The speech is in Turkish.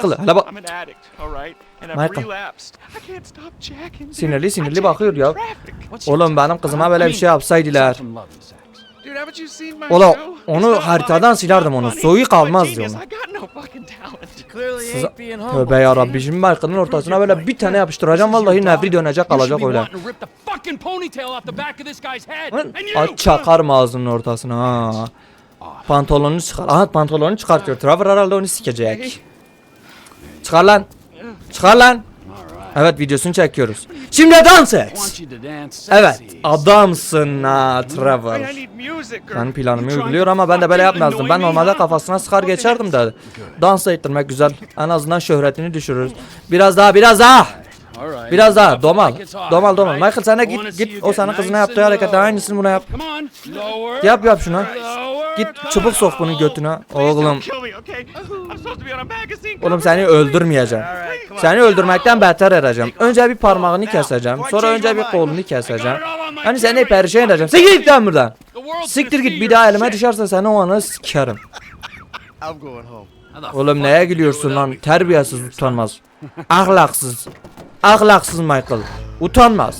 Kılı, hele bak. Michael. Sinirli sinirli bakıyor ya. Oğlum benim kızıma böyle bir şey yapsaydılar. Show? onu haritadan silerdim onu. Soyu kalmazdı. Clearly Siz-. Tövbe yarabbi şimdi Michael'ın ortasına böyle bir tane yapıştıracağım vallahi nevri dönecek kalacak öyle. Ay çakarım ağzının ortasına ha. Pantolonunu çıkar. Aha pantolonunu çıkartıyor. Trevor herhalde onu sikecek. Çıkar lan. Çıkar lan. Evet videosunu çekiyoruz. Şimdi dans et. Evet adamsın ha Trevor. Ben planımı uyguluyor ama ben de böyle yapmazdım. Ben normalde kafasına sıkar geçerdim de. Dans ettirmek güzel. En azından şöhretini düşürürüz. Biraz daha biraz daha. Biraz daha domal. Domal domal. Michael sen git git o sana kızına yaptığı hareketi aynısını buna yap. Yap yap şuna. Git çubuk sok bunun götüne. Oğlum. Oğlum seni öldürmeyeceğim. Seni öldürmekten beter edeceğim. Önce bir parmağını keseceğim. Sonra önce bir kolunu keseceğim. Hani seni perişan edeceğim. Siktir git lan buradan. Siktir git bir daha elime düşerse seni o anı sikerim. Oğlum neye gülüyorsun lan? Terbiyesiz utanmaz. Ahlaksız. Ahlaksız Michael. Utanmaz.